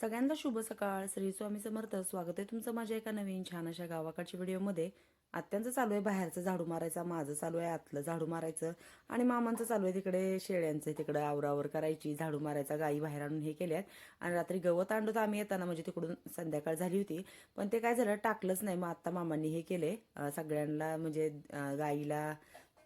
सगळ्यांना शुभ सकाळ. श्री स्वामी समर्थ. स्वागत आहे तुमचं माझ्या एका नवीन छान अशा गावाकडच्या व्हिडिओमध्ये. आत्यांचं चालू आहे बाहेरचं झाडू मारायचं माझं चालू आहे आतलं झाडू मारायचं. आणि मामांचं चालू आहे तिकडे शेळ्यांचं तिकडे आवरावर करायची झाडू मारायचा गाई बाहेर आणून हे केल्यात. आणि रात्री गवत आणलं तर आम्ही येताना म्हणजे तिकडून संध्याकाळ झाली होती. पण ते काय झालं टाकलंच नाही. मग आत्ता मामांनी हे केले. सगळ्यांना म्हणजे गाईला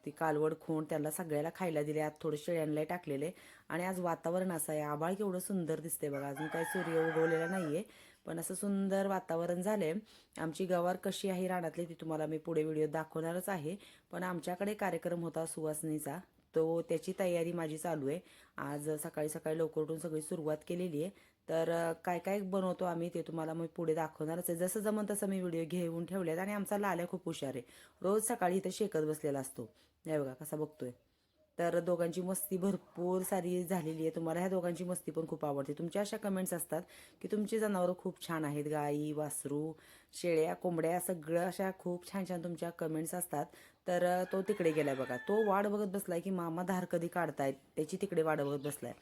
ती कालवड खोंड त्याला सगळ्याला खायला दिले. आज थोडे शेळ्यांना टाकलेले. आणि आज वातावरण असं आहे. आबाळ केवढं सुंदर दिसते बघा. अजून काही सूर्य उगवलेला नाहीये. पण असं सुंदर वातावरण झालंय. आमची गवार कशी आहे रानातली ती तुम्हाला मी पुढे व्हिडिओ दाखवणारच आहे. पण आमच्याकडे कार्यक्रम होता सुवासनीचा. तो त्याची तयारी माझी चालू आहे. आज सकाळी सकाळी लवकर उठून सगळी सुरुवात केलेली आहे. तर काय काय बनवतो आम्ही ते तुम्हाला मी पुढे दाखवणारच आहे. जसं जमन तसं मी व्हिडिओ घेऊन ठेवलेत आणि आमचा लाल्या खूप हुशार आहे. रोज सकाळी इथं शेकत बसलेला असतो. हे बघा कसा बघतोय. तर दोघांची मस्ती भरपूर सारी झालेली आहे. तुम्हाला ह्या दोघांची मस्ती पण खूप आवडते. तुमच्या अशा कमेंट्स असतात की तुमची जनावरं खूप छान आहेत. गाई वासरू शेळ्या कोंबड्या सगळं अशा खूप छान छान तुमच्या कमेंट्स असतात. तर तो तिकडे गेलाय बघा. तो वाढ बघत बसलाय की मामा धार कधी काढतायत? त्याची तिकडे वाढ बघत बसलाय.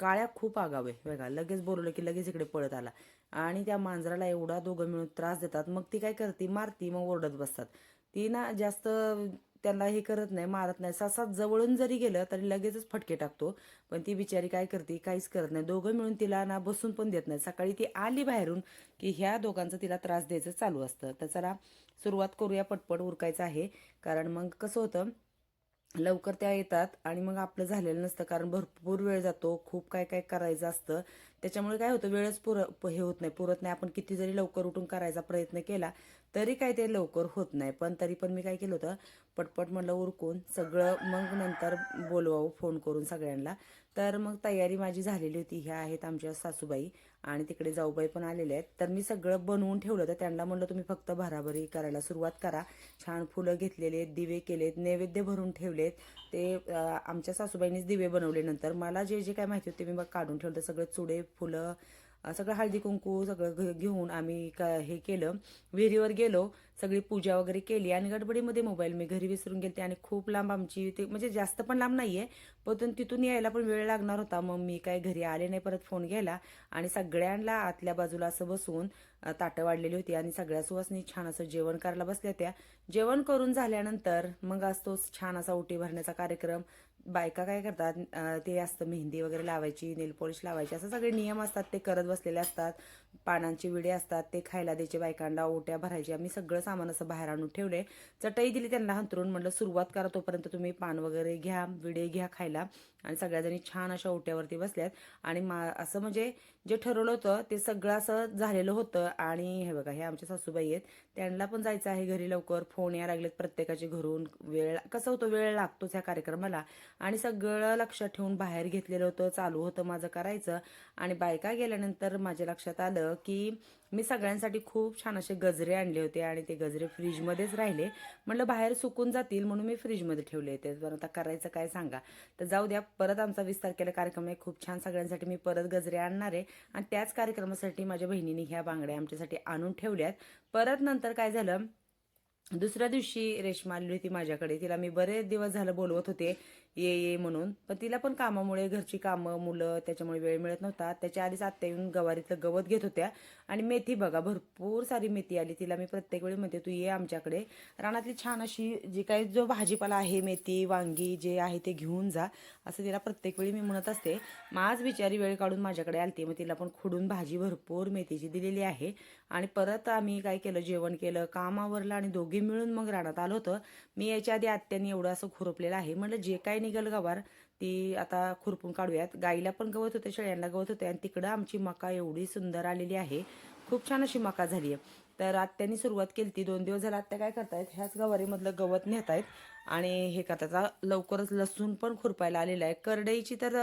काळ्या खूप आगाव. आहे बघा लगेच बोलवलं की लगेच इकडे पळत आला. आणि त्या मांजराला एवढा दोघं मिळून त्रास देतात. मग ती काय करते? मारती मग ओरडत बसतात. ती ना जास्त त्यांना हे करत नाही मारत नाही. ससा जवळून जरी गेलं तरी लगेचच फटके टाकतो. पण ती बिचारी काय करते? काहीच करत नाही. दोघं मिळून तिला ना बसून पण देत नाही. सकाळी ती आली बाहेरून की ह्या दोघांचं तिला त्रास द्यायचं चालू असतं. तर चला सुरुवात करूया पटपट उरकायचं आहे. कारण मग कसं होतं लवकर त्या येतात आणि मग आपलं झालेलं नसतं कारण भरपूर वेळ जातो खूप काय काय करायचं असतं. त्याच्यामुळे काय होतं वेळच पुर हे होत नाही पुरत नाही. आपण किती जरी लवकर उठून करायचा प्रयत्न केला तरी काय ते लवकर होत नाही. पण तरी पण मी काय केलं होतं पटपट म्हणलं उरकून सगळं मग नंतर बोलवावं फोन करून सगळ्यांना. तर मग तयारी माझी झालेली होती. ह्या आहेत आमच्या सासूबाई आणि तिकडे जाऊबाई पण आलेले आहेत. तर मी सगळं बनवून ठेवलं तर त्यांना म्हणलं तुम्ही फक्त भराभरी करायला सुरुवात करा. छान फुलं घेतलेले आहेत दिवे केलेत नैवेद्य भरून ठेवलेत. ते आमच्या सासूबाईंनीच दिवे बनवले नंतर. मला जे जे काय माहिती होते मी मग काढून ठेवलं सगळे चुडे फुलं सगळं हळदी कुंकू सगळं घ- घेऊन आम्ही का हे केलं. विहिरीवर गेलो सगळी पूजा वगैरे केली आणि गडबडीमध्ये मोबाईल मी घरी विसरून गेले आणि खूप लांब आमची ते म्हणजे जास्त पण लांब नाही आहे परतून तिथून यायला पण वेळ लागणार होता. मग मी काय घरी आले नाही परत फोन घ्यायला आणि सगळ्यांना आतल्या बाजूला असं बसवून ताटं वाढलेली होती आणि सगळ्या सुवासनी छान असं जेवण करायला बसल्या त्या जेवण करून झाल्यानंतर मग असतोच छान असा उटी भरण्याचा कार्यक्रम बायका काय करतात ते असतं मेहंदी वगैरे लावायची नेल पॉलिश लावायची असं सगळे नियम असतात ते करत बसलेले असतात. पानांचे विडे असतात ते खायला द्यायचे बायकांना ओट्या भरायच्या. आम्ही सगळं सामान असं बाहेर आणून ठेवले चटई दिली त्यांना हंतरून म्हटलं सुरुवात करा तोपर्यंत तुम्ही पान वगैरे घ्या विडे घ्या खायला. आणि सगळ्याजणी छान अशा ओट्यावरती बसल्यात. आणि मा असं म्हणजे जे ठरवलं होतं ते सगळं असं झालेलं होतं. आणि हे बघा हे आमच्या सासूबाई आहेत. त्यांना पण जायचं आहे घरी लवकर. फोन या लागलेत प्रत्येकाचे घरून. वेळ कसं होतं वेळ लागतोच ह्या कार्यक्रमाला. आणि सगळं लक्षात ठेवून बाहेर घेतलेलं होतं चालू होतं माझं करायचं. आणि बायका गेल्यानंतर माझ्या लक्षात आलं की मी सगळ्यांसाठी खूप छान असे गजरे आणले होते आणि ते गजरे फ्रीजमध्येच राहिले. म्हटलं बाहेर सुकून जातील म्हणून मी फ्रीजमध्ये ठेवले होते. पण आता करायचं काय सांगा. तर जाऊ द्या परत आमचा वीस तारखेला कार्यक्रम आहे. खूप छान सगळ्यांसाठी मी परत गजरे आणणार आहे. आणि त्याच कार्यक्रमासाठी माझ्या बहिणीने ह्या बांगड्या आमच्यासाठी आणून ठेवल्यात. परत नंतर काय झालं? दुसऱ्या दिवशी रेश्मा आली होती माझ्याकडे. तिला मी बरेच दिवस झालं बोलवत होते. ये ये म्हणून. पण तिला पण कामामुळे घरची कामं मुलं त्याच्यामुळे वेळ मिळत नव्हता. त्याच्या आधीच आत्या येऊन गवारीतलं गवत घेत होत्या. आणि मेथी बघा भरपूर सारी मेथी आली. तिला मी प्रत्येक वेळी म्हणते तू ये आमच्याकडे. रानातली छान अशी जी काही जो भाजीपाला आहे मेथी वांगी जे आहे ते घेऊन जा. असं तिला प्रत्येक वेळी मी म्हणत असते. मग आज बिचारी वेळ काढून माझ्याकडे आलती. मग तिला पण खुडून भाजी भरपूर मेथीची दिलेली आहे. आणि परत आम्ही काय केलं जेवण केलं. कामावरलं आणि दोघी मिळून मग रानात आलो होतं. मी याच्या आधी आत्याने एवढं असं खुरपलेलं आहे. म्हणलं जे काय निघल गवार ती आता खुरपून काढूयात. गाईला पण गवत होते शेळ्यांना गवत होते. आणि तिकडं आमची मका एवढी सुंदर आलेली आहे. खूप छान अशी मका झाली आहे. तर आत्यानी सुरुवात केली ती. दोन दिवस झाला आत्या काय करतायत ह्याच गवारीमधलं गवत नेतायत. आणि हे करतात लवकरच लसूण पण खुरपायला आलेलं आहे. करडईची तर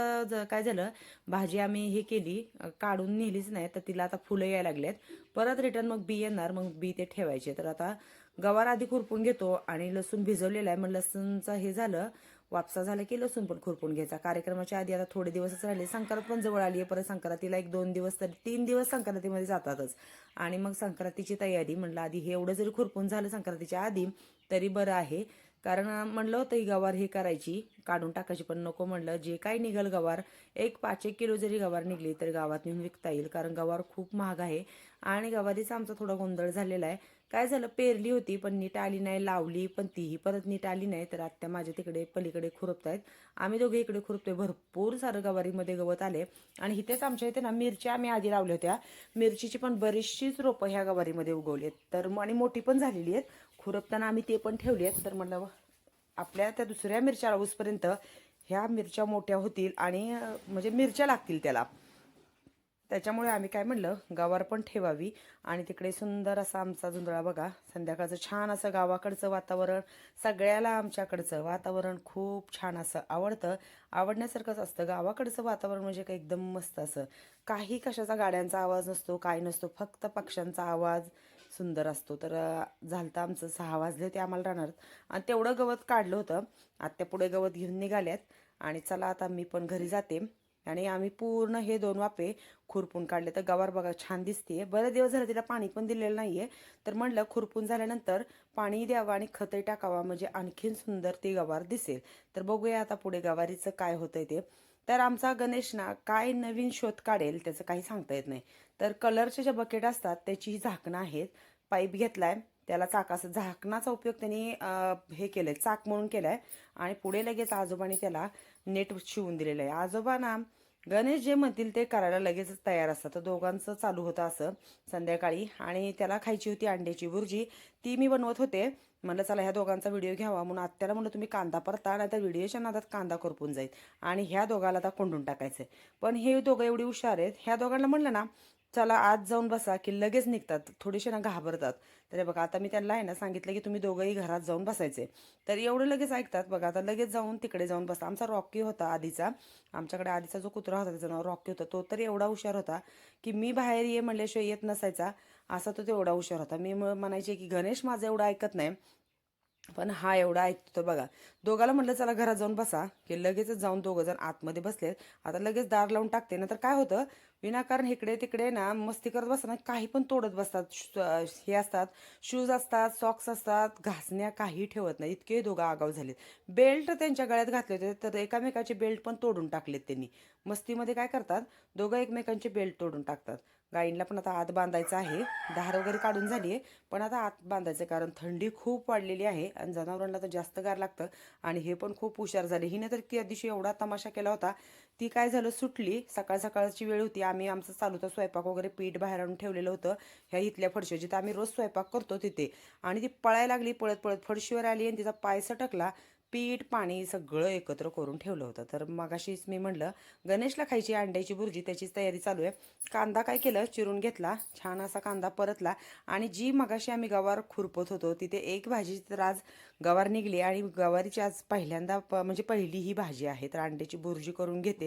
काय झालं भाजी आम्ही हे केली काढून नेलीच नाही तर तिला आता फुलं यायला आहेत परत रिटर्न मग बी येणार मग बी ते ठेवायचे. तर आता गवार आधी खुरपून घेतो आणि लसूण भिजवलेला आहे. मग लसूणचं हे झालं वापसा झाला की लसूण पण खुरपून घ्यायचा. कार्यक्रमाच्या आधी आता थोडे दिवसच राहिले. संक्रांत पण जवळ आली आहे. परत संक्रांतीला एक दोन दिवस तरी तीन दिवस संक्रांतीमध्ये जातातच. आणि मग संक्रांतीची तयारी म्हणलं आधी हे एवढं जरी खुरपून झालं संक्रांतीच्या आधी तरी बरं आहे. कारण म्हणलं होतं ही गवार ही करायची काढून टाकायची पण नको म्हणलं. जे काही निघल गवार एक पाच एक किलो जरी गवार निघली तरी गावात नेऊन विकता येईल कारण गवार खूप महाग आहे. आणि गवारीचा आमचा थोडा गोंधळ झालेला आहे. काय झालं पेरली होती पण नीट आली नाही लावली पण तीही परत नीट आली नाही. तर आत्या माझ्या तिकडे पलीकडे खुरपत आहेत आम्ही दोघे इकडे खुरपतोय. भरपूर सारं गवारीमध्ये गवत आले आणि इथेच आमच्या इथे ना मिरच्या आम्ही आधी लावल्या होत्या. मिरचीची पण बरीचशीच रोपं ह्या गवारीमध्ये उगवली आहेत. तर मग आणि मोठी पण झालेली आहेत. खुरपताना आम्ही ते पण ठेवले आहेत. तर म्हणलं आपल्या त्या दुसऱ्या मिरच्या लावूसपर्यंत ह्या मिरच्या मोठ्या होतील आणि म्हणजे मिरच्या लागतील त्याला. त्याच्यामुळे आम्ही काय म्हणलं गावावर पण ठेवावी. आणि तिकडे सुंदर असा आमचा झुंजळा बघा संध्याकाळचं छान असं गावाकडचं वातावरण सगळ्याला आमच्याकडचं वातावरण खूप छान असं आवडतं. आवडण्यासारखंच असतं. गावाकडचं वातावरण म्हणजे काय एकदम मस्त असं. काही कशाचा गाड्यांचा आवाज नसतो काय नसतो फक्त पक्ष्यांचा आवाज. सुंदर असतो. तर झालं झालतं आमचं सहा वाजले होते आम्हाला राहणार. आणि तेवढं गवत काढलं होतं. आत्या पुढे गवत घेऊन निघाल्यात. आणि चला आता मी पण घरी जाते. आणि आम्ही पूर्ण हे दोन वापे खुरपून काढले. तर गवार बघा छान दिसते बरं दिवस झाले तिला पाणी पण दिलेलं नाहीये. तर म्हणलं खुरपून झाल्यानंतर पाणी द्यावं आणि खतही टाकावा. म्हणजे आणखीन सुंदर ती गवार दिसेल. तर बघूया आता पुढे गवारीचं काय होतंय ते. तर आमचा गणेश ना काय नवीन शोध काढेल त्याचं काही सांगता येत नाही. तर कलरचे जे बकेट असतात त्याची ही झाकणं आहेत. पाईप घेतलाय त्याला चाकाचं झाकणाचा उपयोग त्यांनी हे हे केलंय चाक म्हणून केलाय. आणि पुढे लगेच आजोबाने त्याला नेट शिवून दिलेलं आहे. आजोबा ना गणेश जे म्हणतील ते करायला लगेचच तयार असतात. तर दोघांचं चालू होतं असं संध्याकाळी. आणि त्याला खायची होती अंड्याची भुर्जी. ती मी बनवत होते. म्हणलं चला ह्या दोघांचा व्हिडिओ घ्यावा. म्हणून आत्याला म्हणलं तुम्ही कांदा परता नाही तर व्हिडिओच्या नादात कांदा करपून जाईल. आणि ह्या दोघाला आता कोंडून आहे पण हे दोघं एवढी हुशार आहेत. ह्या दोघांना म्हणलं ना चला आज जाऊन बसा की लगेच निघतात. थोडेसे ना घाबरतात. तर हे बघा आता मी त्यांना आहे ना सांगितलं की तुम्ही दोघंही घरात जाऊन बसायचे. तर एवढं लगेच ऐकतात बघा आता लगेच जाऊन तिकडे जाऊन बसा. आमचा रॉकी होता आधीचा. आमच्याकडे आधीचा जो कुत्रा होता त्याचं नाव रॉकी होता. तो तर एवढा हुशार होता की मी बाहेर ये म्हणल्याशिवाय येत नसायचा. असा तो तेवढा हुशार होता. मी म्हणायचे की गणेश माझं एवढं ऐकत नाही पण हा एवढा ऐकतो बघा. दोघाला म्हटलं चला घरात जाऊन बसा की लगेचच जाऊन दोघं जण आतमध्ये बसलेत. आता लगेच दार लावून टाकते. ना तर काय होतं विनाकारण इकडे तिकडे ना मस्ती करत बसताना काही पण तोडत बसतात. श- हे असतात शूज असतात सॉक्स असतात घासण्या काही ठेवत नाही. इतके दोघं आगाव झालेत. बेल्ट त्यांच्या गळ्यात घातले होते तर एकामेकाचे बेल्ट पण तोडून टाकलेत त्यांनी. मस्तीमध्ये काय करतात? दोघं एकमेकांचे बेल्ट तोडून टाकतात. गाईंना पण आता आत बांधायचं आहे. धार वगैरे काढून झाली आहे पण आता आत बांधायचं आहे, कारण थंडी खूप वाढलेली आहे आणि जनावरांना तर जास्त गार लागतं आणि हे पण खूप हुशार झाले. हिने तर त्या दिवशी एवढा तमाशा केला होता ती काय झालं सुटली. सकाळ सकाळची वेळ होती. आम्ही आमचं चालू होतं स्वयंपाक वगैरे पीठ बाहेर आणून ठेवलेलं होतं. ह्या इथल्या फडशीवर जिथं आम्ही रोज स्वयंपाक करतो तिथे. आणि ती पळायला लागली पळत पळत फडशीवर आली आणि तिचा पाय सटकला. पीठ पाणी सगळं एकत्र करून ठेवलं होतं. तर मगाशीच मी म्हणलं गणेशला खायची अंड्याची बुर्जी त्याचीच तयारी चालू आहे. कांदा काय केलं चिरून घेतला. छान असा कांदा परतला. आणि जी मगाशी आम्ही गवार खुरपत होतो तिथे एक भाजी तर आज गवार निघली. आणि गवारीची आज पहिल्यांदा प- म्हणजे पहिली ही भाजी आहे. तर अंड्याची भुर्जी करून घेते.